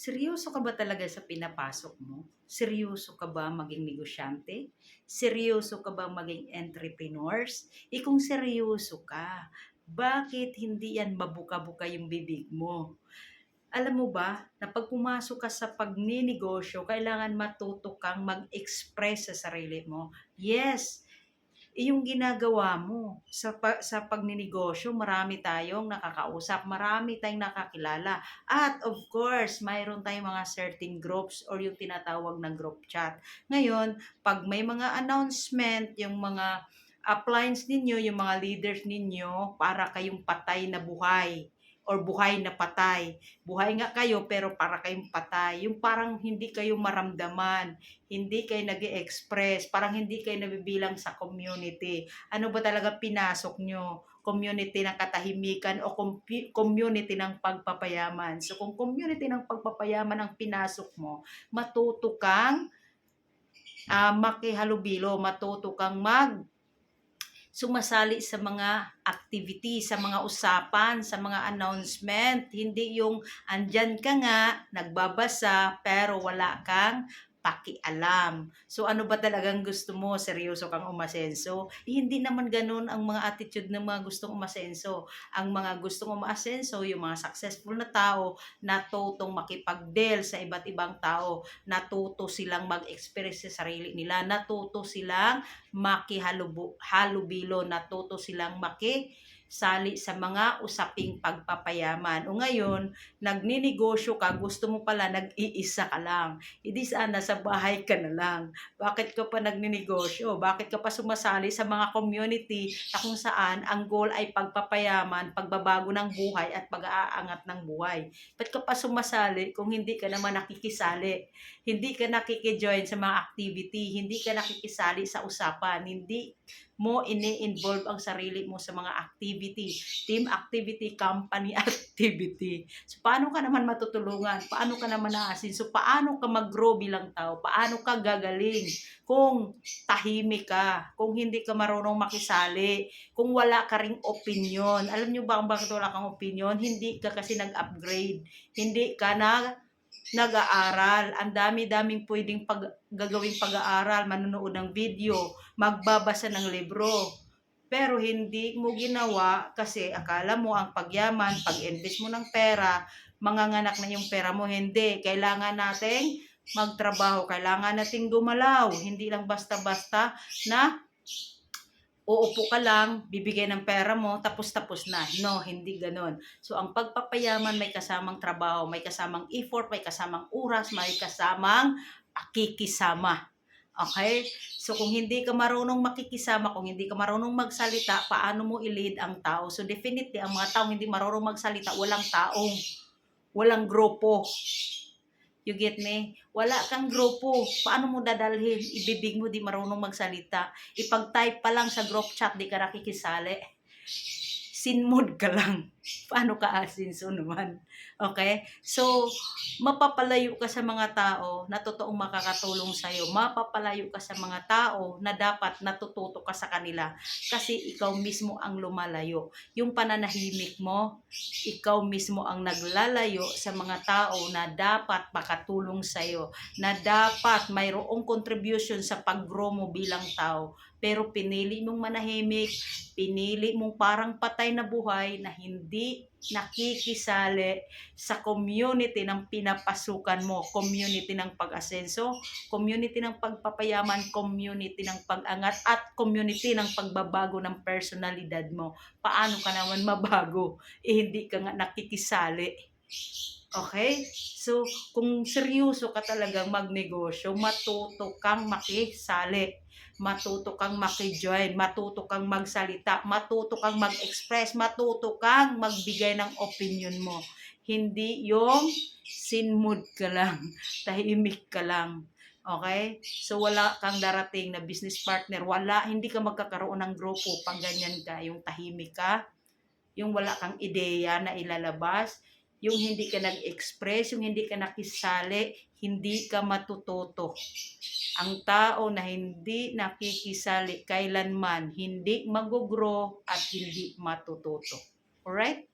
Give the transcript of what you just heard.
Seryoso ka ba talaga sa pinapasok mo? Seryoso ka ba maging negosyante? Seryoso ka ba maging entrepreneurs? E kung seryoso ka, bakit hindi yan mabuka-buka yung bibig mo? Alam mo ba, na pag pumasok ka sa pagninegosyo, kailangan matuto kang mag-express sa sarili mo. Yes, yung ginagawa mo sa, pa, sa pagninegosyo, marami tayong nakakausap, marami tayong nakakilala. At of course, mayroon tayong mga certain groups or yung tinatawag na group chat. Ngayon, pag may mga announcement, yung mga appliance ninyo, yung mga leaders ninyo, para kayong patay na buhay or buhay na patay. Buhay nga kayo pero para kayong patay. Yung parang hindi kayo maramdaman, hindi kayo nag express parang hindi kayo nabibilang sa community. Ano ba talaga pinasok nyo? Community ng katahimikan o community ng pagpapayaman. So kung community ng pagpapayaman ang pinasok mo, matuto kang ah, makihalubilo, matuto kang mag sumasali sa mga activity, sa mga usapan, sa mga announcement. Hindi yung andyan ka nga, nagbabasa, pero wala kang pakialam. So ano ba talagang gusto mo? Seryoso kang umasenso? Eh, hindi naman ganun ang mga attitude ng mga gustong umasenso. Ang mga gustong umasenso, yung mga successful na tao, natutong makipag-deal sa iba't ibang tao, natuto silang mag-express sa sarili nila, natuto silang makihalubo, halubilo, natuto silang maki sali sa mga usaping pagpapayaman. O ngayon, nagninegosyo ka, gusto mo pala nag-iisa ka lang. Hindi sana sa bahay ka na lang. Bakit ka pa nagninegosyo? Bakit ka pa sumasali sa mga community na kung saan ang goal ay pagpapayaman, pagbabago ng buhay at pag-aangat ng buhay? Ba't ka pa sumasali kung hindi ka naman nakikisali? Hindi ka nakikijoin sa mga activity, hindi ka nakikisali sa usapan, hindi mo ini-involve ang sarili mo sa mga activity, team activity, company activity. So, paano ka naman matutulungan? Paano ka naman naasin? So, paano ka mag-grow bilang tao? Paano ka gagaling? Kung tahimik ka, kung hindi ka marunong makisali, kung wala ka ring opinion. Alam nyo ba kung bakit wala kang opinion? Hindi ka kasi nag-upgrade. Hindi ka na nag-aaral. Ang dami-daming pwedeng pag, gagawing pag-aaral, manonood ng video, magbabasa ng libro. Pero hindi mo ginawa kasi akala mo ang pagyaman, pag-invest mo ng pera, manganganak na yung pera mo. Hindi. Kailangan nating magtrabaho. Kailangan nating gumalaw. Hindi lang basta-basta na uupo ka lang, bibigay ng pera mo, tapos-tapos na. No, hindi ganon. So, ang pagpapayaman may kasamang trabaho, may kasamang effort, may kasamang oras, may kasamang pakikisama. Okay? So, kung hindi ka marunong makikisama, kung hindi ka marunong magsalita, paano mo i-lead ang tao? So, definitely, ang mga tao hindi marunong magsalita, walang taong, walang grupo. You get me? Wala kang grupo. Paano mo dadalhin? Ibibig mo di marunong magsalita. Ipag-type pa lang sa group chat, di ka nakikisali. Sinmood ka lang. Paano ka asinso naman? Okay? So, mapapalayo ka sa mga tao na totoong makakatulong sa'yo. Mapapalayo ka sa mga tao na dapat natututo ka sa kanila. Kasi ikaw mismo ang lumalayo. Yung pananahimik mo, ikaw mismo ang naglalayo sa mga tao na dapat makatulong sa'yo. Na dapat mayroong contribution sa pag-grow mo bilang tao. Pero pinili mong manahimik, pinili mong parang patay na buhay na hindi nakikisali sa community ng pinapasukan mo, community ng pag-asenso, community ng pagpapayaman, community ng pag-angat, at community ng pagbabago ng personalidad mo. Paano ka naman mabago? Eh, hindi ka nga nakikisali. Okay? So, kung seryoso ka talagang magnegosyo, matuto kang makisali matuto kang makijoin, matuto kang magsalita, matuto kang mag-express, matuto kang magbigay ng opinion mo. Hindi yung sinmood ka lang, tahimik ka lang. Okay? So wala kang darating na business partner, wala, hindi ka magkakaroon ng grupo pag ganyan ka, yung tahimik ka, yung wala kang ideya na ilalabas, yung hindi ka nag-express, yung hindi ka nakisali, hindi ka matututo. Ang tao na hindi nakikisali kailanman, hindi mag-grow at hindi matututo. Alright?